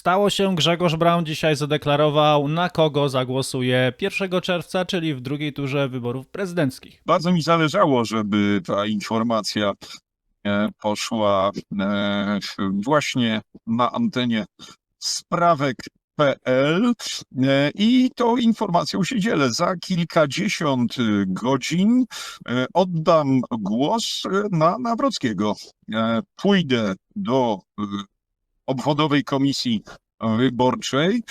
Stało się, Grzegorz Braun dzisiaj zadeklarował, na kogo zagłosuje 1 czerwca, czyli w drugiej turze wyborów prezydenckich. Bardzo mi zależało, żeby ta informacja e, poszła e, właśnie na antenie sprawek.pl e, i tą informacją się dzielę. Za kilkadziesiąt godzin oddam głos na Nawrockiego. Pójdę do obwodowej komisji wyborczej,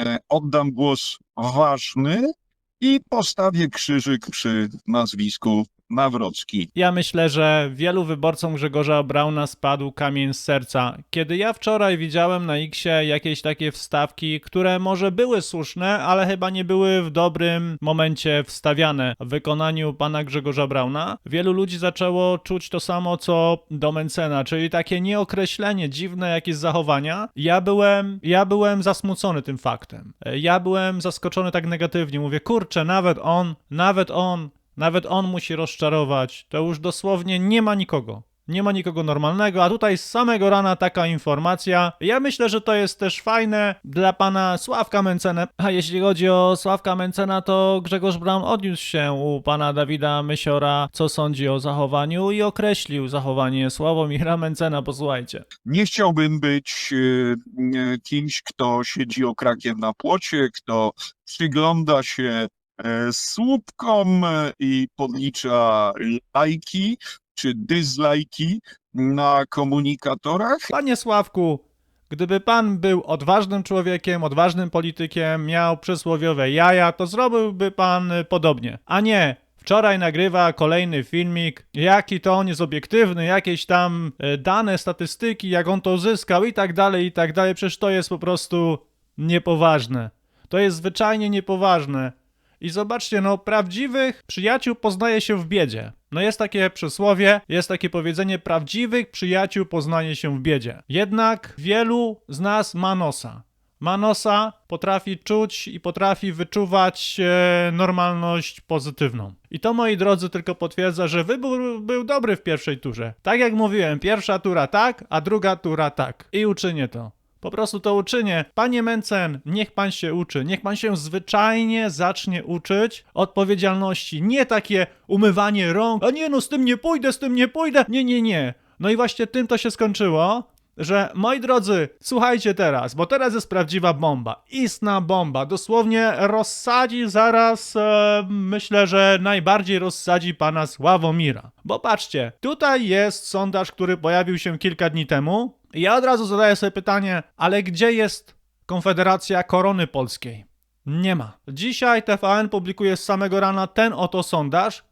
e, oddam głos ważny i postawię krzyżyk przy nazwisku Nawrocki. Ja myślę, że wielu wyborcom Grzegorza Brauna spadł kamień z serca. Kiedy ja wczoraj widziałem na Xie jakieś takie wstawki, które może były słuszne, ale chyba nie były w dobrym momencie wstawiane w wykonaniu pana Grzegorza Brauna, wielu ludzi zaczęło czuć to samo co do Mencena, czyli takie nieokreślenie, dziwne jakieś zachowania. Ja byłem, ja byłem zasmucony tym faktem. Ja byłem zaskoczony tak negatywnie. Mówię, kurczę, nawet on, nawet on nawet on musi rozczarować. To już dosłownie nie ma nikogo. Nie ma nikogo normalnego, a tutaj z samego rana taka informacja. Ja myślę, że to jest też fajne dla pana Sławka Mencena. A jeśli chodzi o Sławka Mencena, to Grzegorz Braun odniósł się u pana Dawida Mysiora, co sądzi o zachowaniu i określił zachowanie Sławomira Mencena. Posłuchajcie. Nie chciałbym być e, e, kimś, kto siedzi okrakiem na płocie, kto przygląda się słupkom e, i podlicza lajki czy dyslajki na komunikatorach. Panie Sławku, gdyby pan był odważnym człowiekiem, odważnym politykiem, miał przysłowiowe jaja, to zrobiłby pan podobnie. A nie, wczoraj nagrywa kolejny filmik, jaki to on jest obiektywny, jakieś tam y, dane, statystyki, jak on to uzyskał i tak dalej, i tak dalej. Przecież to jest po prostu niepoważne. To jest zwyczajnie niepoważne. I zobaczcie, no, prawdziwych przyjaciół poznaje się w biedzie. No jest takie przysłowie, jest takie powiedzenie, prawdziwych przyjaciół poznaje się w biedzie. Jednak wielu z nas ma nosa. Ma nosa, potrafi czuć i potrafi wyczuwać e, normalność pozytywną. I to, moi drodzy, tylko potwierdza, że wybór był dobry w pierwszej turze. Tak jak mówiłem, pierwsza tura tak, a druga tura tak. I uczynię to. Po prostu to uczynię. Panie Mencen, niech pan się uczy. Niech pan się zwyczajnie zacznie uczyć odpowiedzialności. Nie takie umywanie rąk. A nie, no z tym nie pójdę, z tym nie pójdę. Nie, nie, nie. No i właśnie tym to się skończyło. Że moi drodzy, słuchajcie teraz, bo teraz jest prawdziwa bomba. Istna bomba. Dosłownie rozsadzi zaraz, e, myślę, że najbardziej rozsadzi pana Sławomira. Bo patrzcie, tutaj jest sondaż, który pojawił się kilka dni temu. I Ja od razu zadaję sobie pytanie, ale gdzie jest Konfederacja Korony Polskiej? Nie ma. Dzisiaj TVN publikuje z samego rana ten oto sondaż.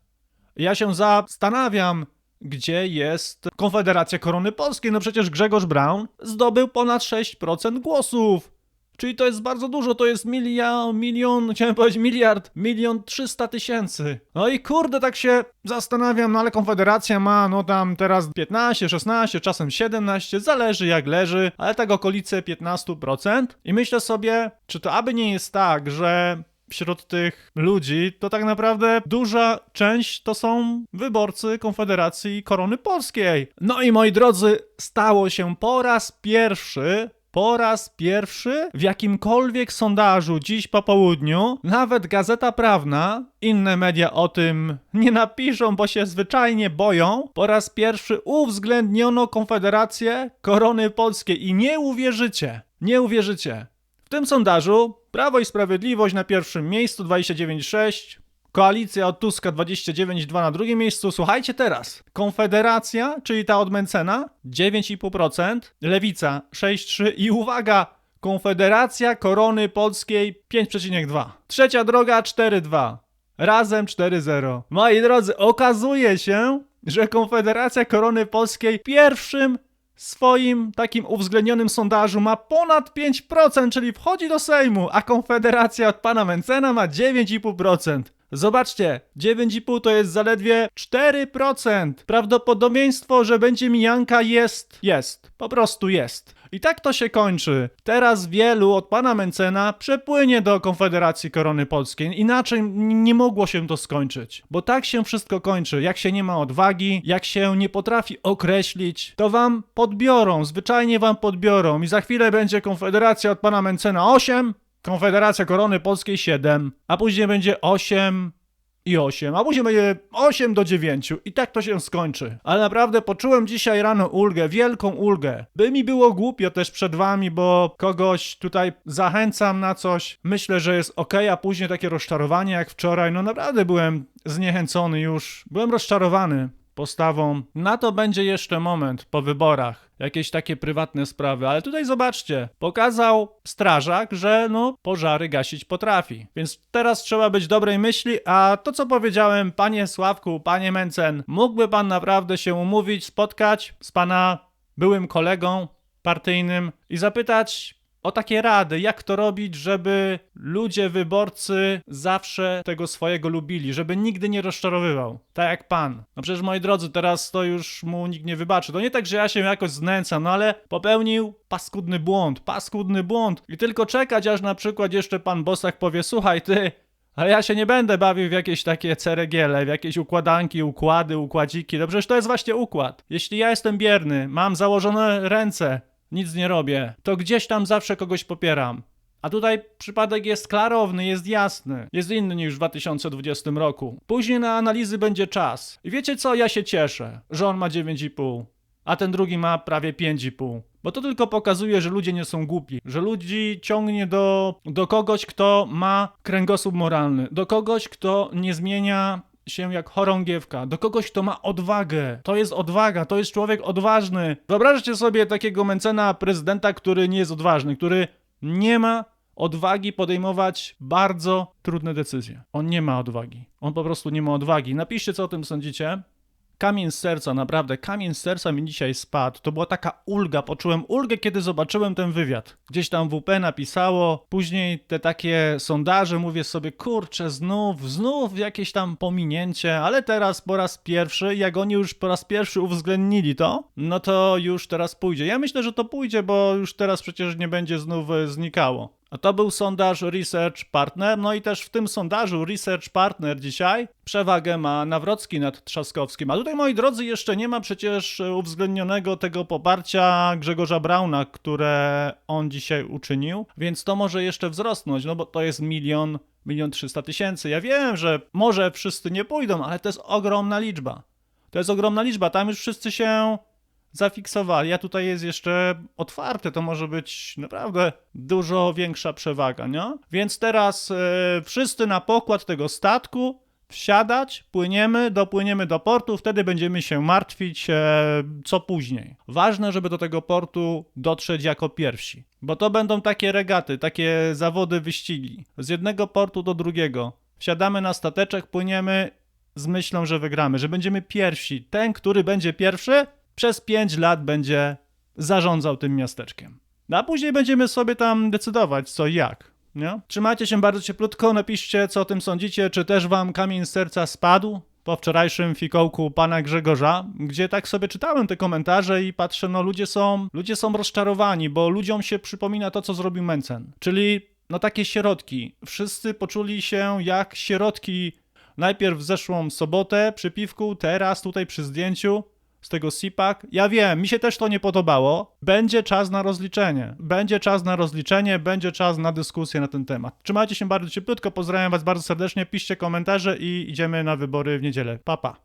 Ja się zastanawiam, gdzie jest Konfederacja Korony Polskiej. No przecież Grzegorz Braun zdobył ponad 6% głosów. Czyli to jest bardzo dużo, to jest milion, milion, chciałem powiedzieć miliard, milion trzysta tysięcy. No i kurde, tak się zastanawiam, no ale Konfederacja ma, no tam teraz 15, 16, czasem 17, zależy jak leży, ale tak okolice 15%. I myślę sobie, czy to aby nie jest tak, że wśród tych ludzi, to tak naprawdę duża część to są wyborcy Konfederacji Korony Polskiej. No i moi drodzy, stało się po raz pierwszy. Po raz pierwszy w jakimkolwiek sondażu dziś po południu, nawet Gazeta Prawna, inne media o tym nie napiszą, bo się zwyczajnie boją. Po raz pierwszy uwzględniono Konfederację Korony Polskiej i nie uwierzycie, nie uwierzycie. W tym sondażu Prawo i Sprawiedliwość na pierwszym miejscu 29,6, Koalicja od Tuska 29,2 na drugim miejscu. Słuchajcie teraz. Konfederacja, czyli ta od Mencena 9,5%, Lewica 6,3 i uwaga, Konfederacja Korony Polskiej 5,2. Trzecia droga 4,2. Razem 4,0. Moi drodzy, okazuje się, że Konfederacja Korony Polskiej pierwszym swoim takim uwzględnionym sondażu ma ponad 5%, czyli wchodzi do Sejmu, a Konfederacja od pana Mencena ma 9,5%. Zobaczcie, 9,5 to jest zaledwie 4%. Prawdopodobieństwo, że będzie mijanka jest, jest. Po prostu jest. I tak to się kończy. Teraz wielu od pana Mencena przepłynie do Konfederacji Korony Polskiej. Inaczej nie mogło się to skończyć. Bo tak się wszystko kończy. Jak się nie ma odwagi, jak się nie potrafi określić, to wam podbiorą, zwyczajnie wam podbiorą. I za chwilę będzie Konfederacja od pana Mencena 8, Konfederacja Korony Polskiej 7, a później będzie 8 i 8, a później będzie 8 do 9 i tak to się skończy. Ale naprawdę poczułem dzisiaj rano ulgę, wielką ulgę. By mi było głupio też przed wami, bo kogoś tutaj zachęcam na coś, myślę, że jest ok, a później takie rozczarowanie jak wczoraj, no naprawdę byłem zniechęcony już, byłem rozczarowany postawą. Na to będzie jeszcze moment po wyborach. Jakieś takie prywatne sprawy, ale tutaj zobaczcie, pokazał strażak, że no pożary gasić potrafi. Więc teraz trzeba być dobrej myśli, a to co powiedziałem, panie Sławku, panie Mencen, mógłby pan naprawdę się umówić, spotkać z pana byłym kolegą partyjnym i zapytać o takie rady, jak to robić, żeby ludzie, wyborcy zawsze tego swojego lubili, żeby nigdy nie rozczarowywał. Tak jak pan. No przecież moi drodzy, teraz to już mu nikt nie wybaczy. To nie tak, że ja się jakoś znęcam, no ale popełnił paskudny błąd, paskudny błąd. I tylko czekać, aż na przykład jeszcze pan Bosak powie, słuchaj ty, ale ja się nie będę bawił w jakieś takie ceregiele, w jakieś układanki, układy, układziki. No przecież to jest właśnie układ. Jeśli ja jestem bierny, mam założone ręce, nic nie robię, to gdzieś tam zawsze kogoś popieram. A tutaj przypadek jest klarowny, jest jasny, jest inny niż w 2020 roku. Później na analizy będzie czas. I wiecie co, ja się cieszę, że on ma 9,5, a ten drugi ma prawie 5,5. Bo to tylko pokazuje, że ludzie nie są głupi, że ludzi ciągnie do, do kogoś, kto ma kręgosłup moralny, do kogoś, kto nie zmienia się jak chorągiewka, do kogoś, kto ma odwagę. To jest odwaga, to jest człowiek odważny. Wyobraźcie sobie takiego Mencena, prezydenta, który nie jest odważny, który nie ma odwagi podejmować bardzo trudne decyzje. On nie ma odwagi. On po prostu nie ma odwagi. Napiszcie, co o tym sądzicie. Kamień z serca, naprawdę, kamień z serca mi dzisiaj spadł. To była taka ulga, poczułem ulgę, kiedy zobaczyłem ten wywiad. Gdzieś tam WP napisało, później te takie sondaże, mówię sobie, kurczę, znów, znów jakieś tam pominięcie, ale teraz po raz pierwszy, jak oni już po raz pierwszy uwzględnili to, no to już teraz pójdzie. Ja myślę, że to pójdzie, bo już teraz przecież nie będzie znów e, znikało. To był sondaż Research Partner, no i też w tym sondażu Research Partner dzisiaj przewagę ma Nawrocki nad Trzaskowskim. A tutaj, moi drodzy, jeszcze nie ma przecież uwzględnionego tego poparcia Grzegorza Brauna, które on dzisiaj uczynił, więc to może jeszcze wzrosnąć, no bo to jest milion, milion trzysta tysięcy. Ja wiem, że może wszyscy nie pójdą, ale to jest ogromna liczba. To jest ogromna liczba, tam już wszyscy się zafiksowali, a tutaj jest jeszcze otwarte, to może być naprawdę dużo większa przewaga, nie? Więc teraz e, wszyscy na pokład tego statku, wsiadać, płyniemy, dopłyniemy do portu, wtedy będziemy się martwić, e, co później. Ważne, żeby do tego portu dotrzeć jako pierwsi, bo to będą takie regaty, takie zawody, wyścigi. Z jednego portu do drugiego. Wsiadamy na stateczek, płyniemy z myślą, że wygramy, że będziemy pierwsi. Ten, który będzie pierwszy, przez 5 lat będzie zarządzał tym miasteczkiem. No a później będziemy sobie tam decydować, co i jak. Nie? Trzymajcie się bardzo cieplutko, napiszcie, co o tym sądzicie, czy też wam kamień z serca spadł po wczorajszym fikołku pana Grzegorza, gdzie tak sobie czytałem te komentarze i patrzę, no ludzie są, ludzie są rozczarowani, bo ludziom się przypomina to, co zrobił Mencen. Czyli no takie sierotki. Wszyscy poczuli się jak sierotki najpierw w zeszłą sobotę przy piwku, teraz tutaj przy zdjęciu z tego SIPAK. Ja wiem, mi się też to nie podobało. Będzie czas na rozliczenie. Będzie czas na rozliczenie, będzie czas na dyskusję na ten temat. Trzymajcie się bardzo cieplutko, pozdrawiam was bardzo serdecznie, piszcie komentarze i idziemy na wybory w niedzielę. Pa, pa.